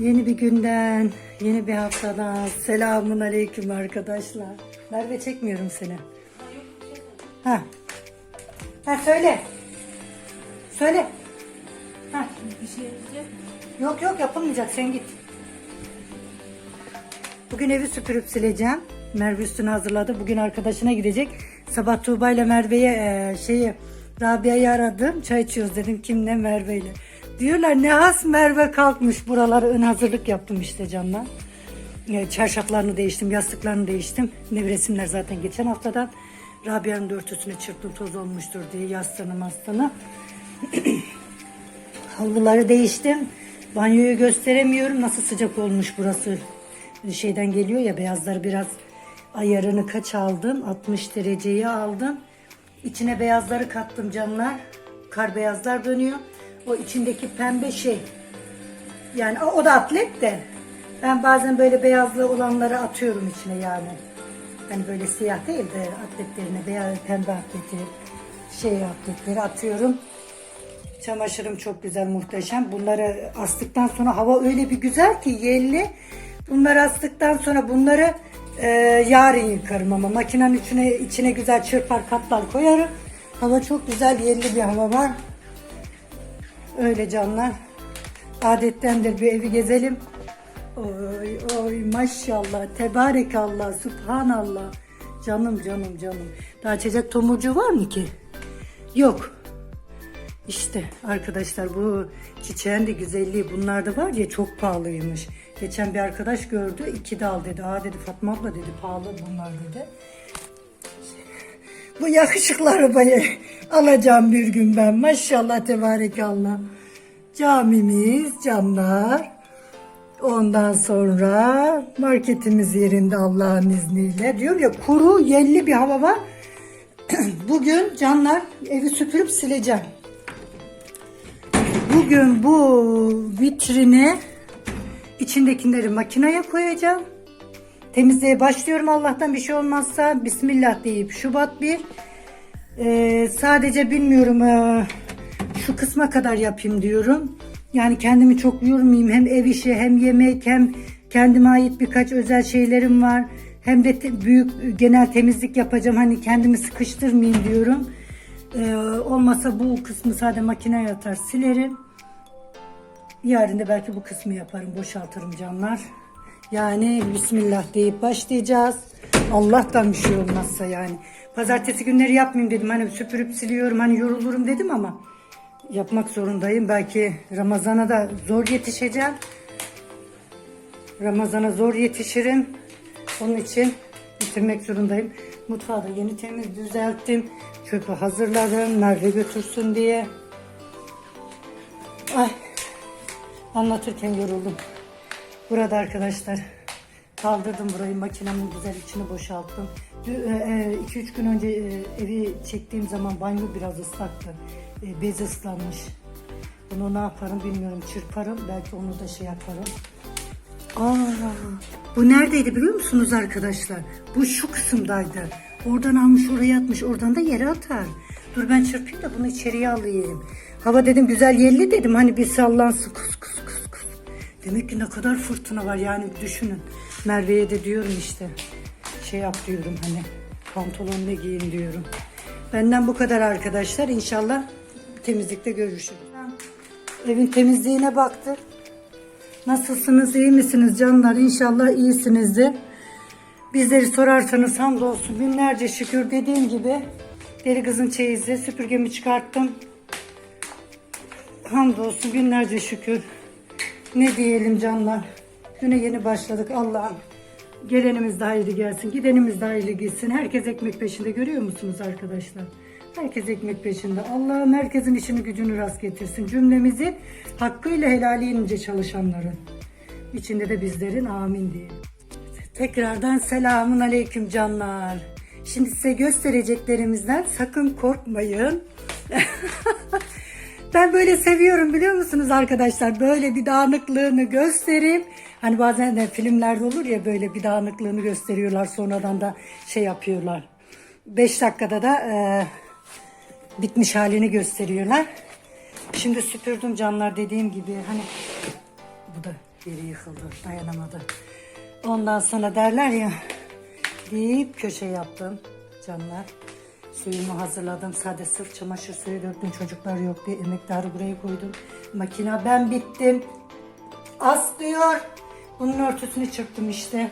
Yeni bir günden, yeni bir haftadan selamun aleyküm arkadaşlar. Merve çekmiyorum seni. Ha. Ha söyle. Söyle. Ha. Bir şey yapacak? Yok yok yapılmayacak sen git. Bugün evi süpürüp sileceğim. Merve üstünü hazırladı. Bugün arkadaşına gidecek. Sabah Tuğba ile Merve'ye e, şeyi Rabia'yı aradım. Çay içiyoruz dedim. Kimle Merve ile. Diyorlar ne has Merve kalkmış. Buraları ön hazırlık yaptım işte canlar. E, çarşaflarını değiştim, yastıklarını değiştim. Nevresimler zaten geçen haftadan. Rabia'nın da örtüsünü çırptım toz olmuştur diye yastığını mastığını. Havluları değiştim. Banyoyu gösteremiyorum. Nasıl sıcak olmuş burası. Şeyden geliyor ya beyazları biraz ayarını kaç aldım? 60 dereceye aldım. İçine beyazları kattım canlar. Kar beyazlar dönüyor. O içindeki pembe şey. Yani o, o da atlet de. Ben bazen böyle beyazlı olanları atıyorum içine yani. Hani böyle siyah değil de atletlerine beyaz pembe atleti şey atletleri atıyorum. Çamaşırım çok güzel, muhteşem. Bunları astıktan sonra hava öyle bir güzel ki yelli. Bunları astıktan sonra bunları e, yarın yıkarım ama makinenin içine, içine güzel çırpar katlar koyarım. Hava çok güzel, yelli bir hava var. Öyle canlar. Adettendir bir evi gezelim. Oy oy maşallah, tebarekallah, subhanallah. Canım canım canım. Daha açacak tomurcuğu var mı ki? Yok. İşte arkadaşlar bu çiçeğin de güzelliği bunlar da var ya çok pahalıymış. Geçen bir arkadaş gördü iki dal dedi. Aa dedi Fatma abla dedi pahalı bunlar dedi. Bu yakışıklı arabayı alacağım bir gün ben. Maşallah tebarekallah. Camimiz canlar. Ondan sonra marketimiz yerinde Allah'ın izniyle. Diyorum ya kuru yelli bir hava var. Bugün canlar evi süpürüp sileceğim. Bugün bu vitrine içindekileri makineye koyacağım. Temizliğe başlıyorum Allah'tan bir şey olmazsa. Bismillah deyip Şubat 1. Ee, sadece bilmiyorum ee, şu kısma kadar yapayım diyorum. Yani kendimi çok yormayayım. Hem ev işi hem yemek hem kendime ait birkaç özel şeylerim var. Hem de te- büyük genel temizlik yapacağım. Hani kendimi sıkıştırmayayım diyorum. Ee, olmasa bu kısmı sadece makineye atar silerim. Yarın da belki bu kısmı yaparım, boşaltırım canlar. Yani Bismillah deyip başlayacağız. Allah'tan bir şey olmazsa yani. Pazartesi günleri yapmayayım dedim. Hani süpürüp siliyorum, hani yorulurum dedim ama yapmak zorundayım. Belki Ramazan'a da zor yetişeceğim. Ramazan'a zor yetişirim. Onun için bitirmek zorundayım. Mutfağı da yeni temiz düzelttim. Çöpü hazırladım. Merve götürsün diye. Ay anlatırken yoruldum. Burada arkadaşlar kaldırdım burayı makinemin güzel içini boşalttım. 2-3 gün önce e, evi çektiğim zaman banyo biraz ıslaktı. E, Bez ıslanmış. Bunu ne yaparım bilmiyorum. Çırparım. Belki onu da şey yaparım. Aa, bu neredeydi biliyor musunuz arkadaşlar? Bu şu kısımdaydı. Oradan almış oraya atmış. Oradan da yere atar. Dur ben çırpayım da bunu içeriye alayım. Hava dedim güzel yerli dedim. Hani bir sallansın kus kus. Demek ki ne kadar fırtına var yani düşünün. Merve'ye de diyorum işte. Şey yap diyorum hani. Pantolon ne giyin diyorum. Benden bu kadar arkadaşlar. İnşallah temizlikte görüşürüz. Evin temizliğine baktık. Nasılsınız, iyi misiniz canlar? İnşallah iyisinizdir. Bizleri sorarsanız hamdolsun binlerce şükür dediğim gibi deli kızın çeyizi süpürgemi çıkarttım. Hamdolsun binlerce şükür. Ne diyelim canlar? Güne yeni başladık Allah'ım. Gelenimiz de hayırlı gelsin, gidenimiz de hayırlı gitsin. Herkes ekmek peşinde görüyor musunuz arkadaşlar? Herkes ekmek peşinde. Allah'ım herkesin işini gücünü rast getirsin. Cümlemizi hakkıyla helalinince çalışanların. içinde de bizlerin amin diyelim. Tekrardan selamun aleyküm canlar. Şimdi size göstereceklerimizden sakın korkmayın. ben böyle seviyorum biliyor musunuz arkadaşlar? Böyle bir dağınıklığını gösterip hani bazen de filmlerde olur ya böyle bir dağınıklığını gösteriyorlar sonradan da şey yapıyorlar. 5 dakikada da e, bitmiş halini gösteriyorlar. Şimdi süpürdüm canlar dediğim gibi hani bu da Biri yıkıldı, dayanamadı. Ondan sonra derler ya, deyip köşe yaptım canlar. Suyumu hazırladım. Sade sırf çamaşır suyu döktüm. Çocuklar yok diye emektarı buraya koydum. Makina ben bittim. As diyor. Bunun örtüsünü çırptım işte.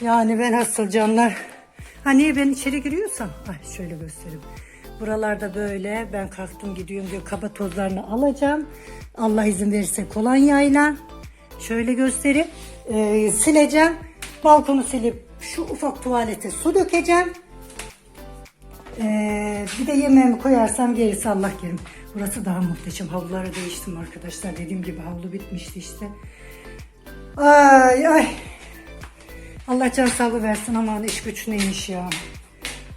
Yani ben asıl canlar. Hani ben içeri giriyorsam. Ay şöyle göstereyim. Buralarda böyle ben kalktım gidiyorum diyor kaba tozlarını alacağım. Allah izin verirse kolonyayla. Şöyle göstereyim. Ee, sileceğim. Balkonu silip şu ufak tuvalete su dökeceğim. Ee, bir de yemeğimi koyarsam gerisi Allah kerim. Burası daha muhteşem. Havluları değiştim arkadaşlar. Dediğim gibi havlu bitmişti işte. Ay ay. Allah can sağlığı versin aman iş güç neymiş ya.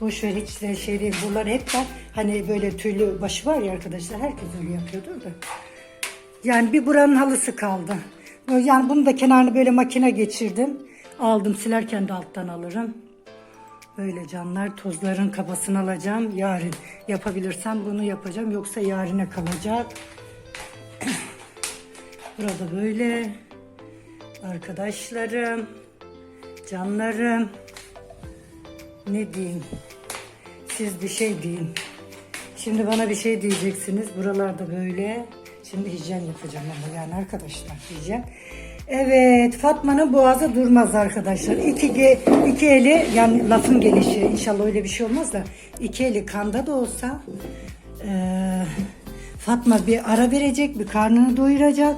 Boş ver hiç de şey değil. Bunlar hep var. Hani böyle tüylü başı var ya arkadaşlar. Herkes öyle yapıyordur da. Yani bir buranın halısı kaldı. Yani bunu da kenarını böyle makine geçirdim. Aldım silerken de alttan alırım. Böyle canlar tozların kabasını alacağım. Yarın yapabilirsem bunu yapacağım. Yoksa yarine kalacak. Burada böyle. Arkadaşlarım. Canlarım. Ne diyeyim? Siz bir şey deyin. Şimdi bana bir şey diyeceksiniz. Buralarda böyle. Şimdi hijyen yapacağım ama yani arkadaşlar hijyen. Evet Fatma'nın boğazı durmaz arkadaşlar. İki, iki eli yani lafın gelişi inşallah öyle bir şey olmaz da iki eli kanda da olsa eee, Fatma bir ara verecek bir karnını doyuracak.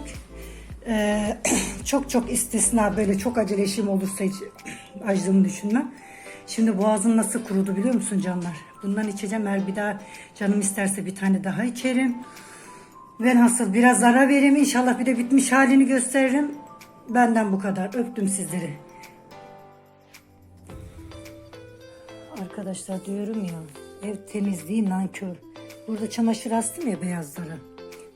Eee, çok çok istisna böyle çok acele işim olursa hiç acıdığımı düşünmem. Şimdi boğazım nasıl kurudu biliyor musun canlar? Bundan içeceğim eğer bir daha canım isterse bir tane daha içerim. Ben hasıl biraz ara vereyim inşallah bir de bitmiş halini gösteririm. Benden bu kadar. Öptüm sizleri. Arkadaşlar diyorum ya ev temizliği nankör. Burada çamaşır astım ya beyazları.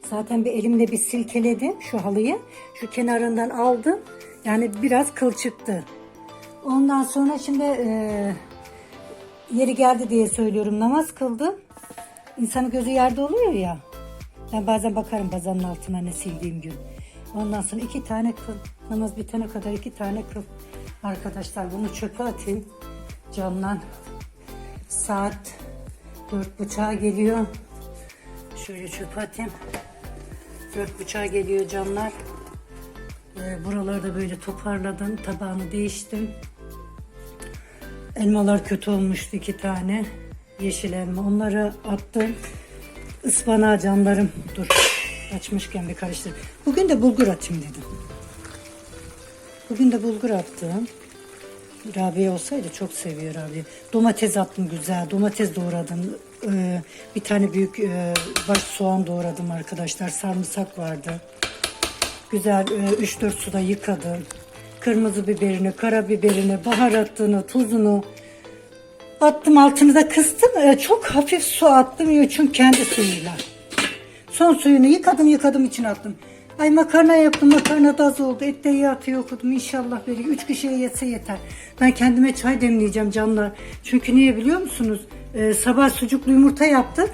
Zaten bir elimle bir silkeledim şu halıyı. Şu kenarından aldım. Yani biraz kıl çıktı. Ondan sonra şimdi e, yeri geldi diye söylüyorum namaz kıldım. İnsanın gözü yerde oluyor ya. Ben bazen bakarım bazanın altına ne sildiğim gün. Ondan sonra iki tane kıl. Namaz bitene kadar iki tane kıl. Arkadaşlar bunu çöpe atayım. Camdan. Saat dört buçuğa geliyor. Şöyle çöpe atayım. Dört buçuğa geliyor camlar. Ee, buraları da böyle toparladım. Tabağını değiştim. Elmalar kötü olmuştu iki tane. Yeşil elma. Onları attım. Ispanağı canlarım. Dur. Açmışken bir karıştır. Bugün de bulgur atayım dedim. Bugün de bulgur attım. Rabia olsaydı çok seviyor Rabia. Domates attım güzel. Domates doğradım. Ee, bir tane büyük e, baş soğan doğradım arkadaşlar. Sarımsak vardı. Güzel 3-4 suda yıkadım. Kırmızı biberini, karabiberini, baharatını, tuzunu attım. Altını da kıstım. Ee, çok hafif su attım. Çünkü kendi suyuyla. Son suyunu yıkadım yıkadım içine attım. Ay makarna yaptım makarna da az oldu. Et de iyi atıyor okudum inşallah böyle. Üç kişiye yetse yeter. Ben kendime çay demleyeceğim canlar. Çünkü niye biliyor musunuz? Ee, sabah sucuklu yumurta yaptık.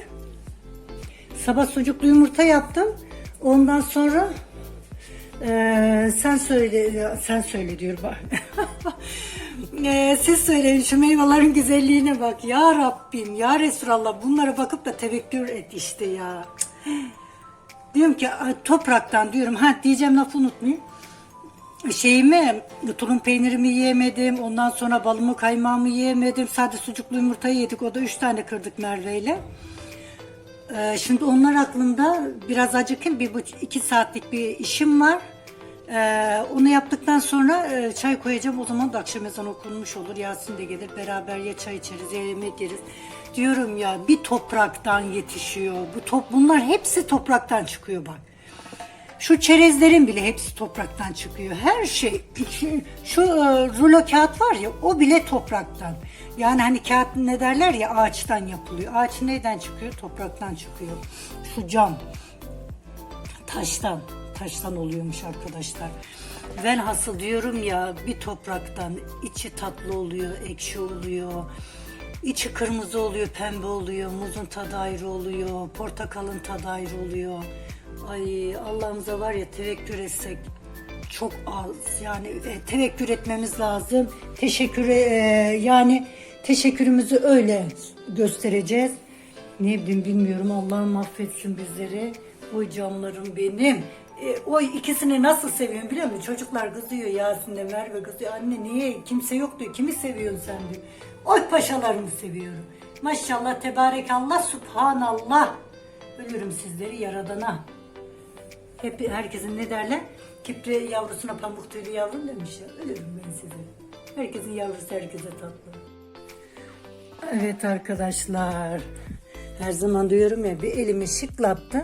Sabah sucuklu yumurta yaptım. Ondan sonra ee, sen söyle, sen söyle diyor bak. Ee, siz söyleyin şu meyvelerin güzelliğine bak. Ya Rabbim, ya Resulallah bunlara bakıp da tevekkül et işte ya. Diyorum ki "Ay, topraktan diyorum. Ha diyeceğim lafı unutmayayım. Şeyimi, tulum peynirimi yiyemedim. Ondan sonra balımı kaymağımı yiyemedim. Sadece sucuklu yumurtayı yedik. O da üç tane kırdık Merve ile. Ee, şimdi onlar aklımda biraz acıkın bir buçuk, iki saatlik bir işim var. Ee, onu yaptıktan sonra e, çay koyacağım. O zaman da akşam ezanı okunmuş olur. Yasin de gelir. Beraber ya çay içeriz ya yemek yeriz. Diyorum ya bir topraktan yetişiyor. Bu top, bunlar hepsi topraktan çıkıyor bak. Şu çerezlerin bile hepsi topraktan çıkıyor. Her şey, şu, e, rulo kağıt var ya o bile topraktan. Yani hani kağıt ne derler ya ağaçtan yapılıyor. Ağaç neyden çıkıyor? Topraktan çıkıyor. Şu cam taştan, taştan oluyormuş arkadaşlar. Velhasıl diyorum ya bir topraktan içi tatlı oluyor, ekşi oluyor. İçi kırmızı oluyor, pembe oluyor, muzun tadı ayrı oluyor, portakalın tadı ayrı oluyor. Ay Allah'ımıza var ya tevekkül etsek çok az. Yani e, tevekkür etmemiz lazım. Teşekkür e, yani teşekkürümüzü öyle göstereceğiz. Ne bileyim bilmiyorum. Allah'ım affetsin bizleri. Oy canlarım benim. E, o ikisini nasıl seviyorum biliyor musun? Çocuklar kızıyor Yasin'le Merve kızıyor. Anne niye? Kimse yok diyor. Kimi seviyorsun sen diyor. Oy paşalarımı seviyorum. Maşallah tebarekallah subhanallah. Ölürüm sizleri yaradana. Hep herkesin ne derler? Kipri yavrusuna pamuk tüylü yavrum demiş ya. Ölürüm ben size. Herkesin yavrusu herkese tatlı. Evet arkadaşlar. Her zaman diyorum ya bir elimi şıklattı.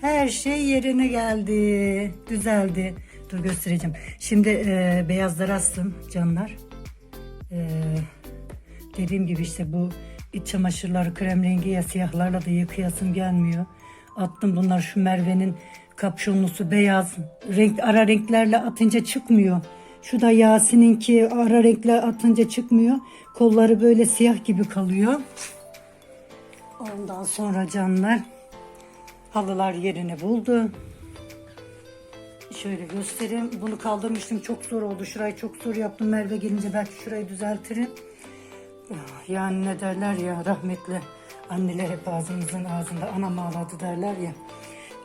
Her şey yerine geldi. Düzeldi. Dur göstereceğim. Şimdi e, beyazları astım canlar. E, dediğim gibi işte bu iç çamaşırları krem rengi ya siyahlarla da yıkayasım gelmiyor. Attım bunlar şu Merve'nin kapşonlusu beyaz. Renk ara renklerle atınca çıkmıyor. Şu da Yasin'inki ara renkler atınca çıkmıyor. Kolları böyle siyah gibi kalıyor. Ondan sonra canlar halılar yerini buldu. Şöyle göstereyim. Bunu kaldırmıştım. Çok zor oldu. Şurayı çok zor yaptım. Merve gelince belki şurayı düzeltirim. Yani ne derler ya rahmetli anneler hep ağzımızın ağzında anam ağladı derler ya.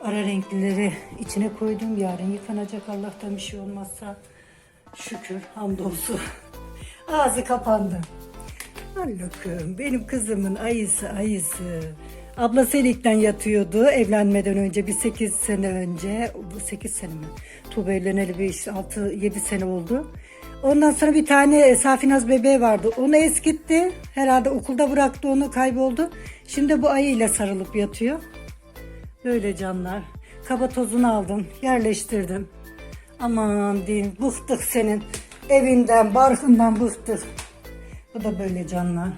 Ara renklileri içine koydum. Yarın yıkanacak Allah'tan bir şey olmazsa. Şükür hamdolsun. Ağzı kapandı. Allah'ım benim kızımın ayısı ayısı. Abla Selik'ten yatıyordu evlenmeden önce bir 8 sene önce. Bu 8 sene mi? Tuğba evleneli bir 6-7 sene oldu. Ondan sonra bir tane Safinaz bebeği vardı. Onu eskitti. Herhalde okulda bıraktı onu kayboldu. Şimdi bu ayıyla sarılıp yatıyor. Böyle canlar. Kaba tozunu aldım. Yerleştirdim. Aman diyeyim bıktık senin evinden, barkından bıktık. Bu da böyle canlar.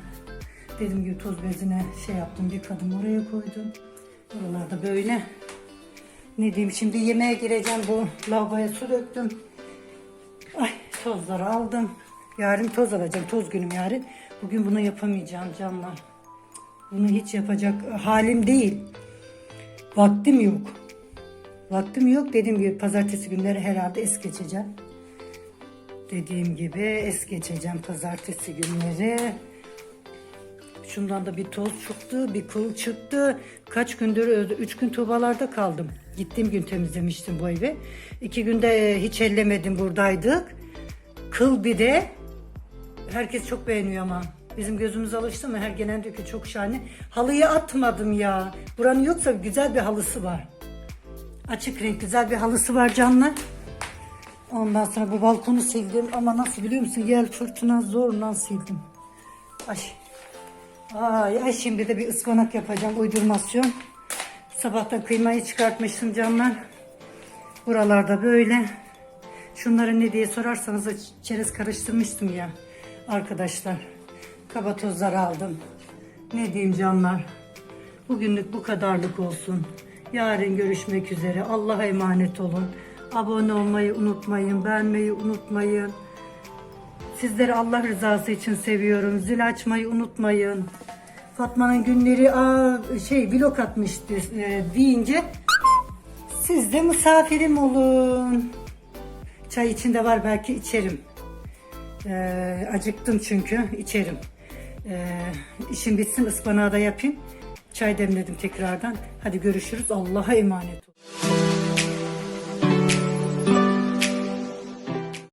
Dediğim gibi toz bezine şey yaptım, yıkadım oraya koydum. Buralarda böyle. Ne diyeyim şimdi yemeğe gireceğim bu lavaboya su döktüm. Tozları aldım. Yarın toz alacağım. Toz günüm yarın. Bugün bunu yapamayacağım canlar. Bunu hiç yapacak halim değil. Vaktim yok. Vaktim yok. Dediğim gibi pazartesi günleri herhalde es geçeceğim. Dediğim gibi es geçeceğim pazartesi günleri. Şundan da bir toz çıktı, bir kıl çıktı. Kaç gündür, üç gün tubalarda kaldım. Gittiğim gün temizlemiştim bu evi. İki günde hiç ellemedim buradaydık. Kıl bir de. Herkes çok beğeniyor ama. Bizim gözümüz alıştı mı? Her gelen diyor ki çok şahane. Halıyı atmadım ya. Buranın yoksa güzel bir halısı var. Açık renk güzel bir halısı var canlar. Ondan sonra bu balkonu sildim ama nasıl biliyor musun? Yel fırtına zorla sildim. Ay. Ay, ay şimdi de bir ıspanak yapacağım uydurmasyon. Sabahtan kıymayı çıkartmıştım canlar. Buralarda böyle. Şunları ne diye sorarsanız çerez karıştırmıştım ya. Arkadaşlar. Kaba tozlar aldım. Ne diyeyim canlar. Bugünlük bu kadarlık olsun. Yarın görüşmek üzere. Allah'a emanet olun. Abone olmayı unutmayın. Beğenmeyi unutmayın. Sizleri Allah rızası için seviyorum. Zil açmayı unutmayın. Fatma'nın günleri aa, şey vlog atmıştı e, deyince siz de misafirim olun. Çay içinde var belki içerim. Ee, acıktım çünkü içerim. Ee, işim bitsin ıspanağı da yapayım. Çay demledim tekrardan. Hadi görüşürüz. Allah'a emanet.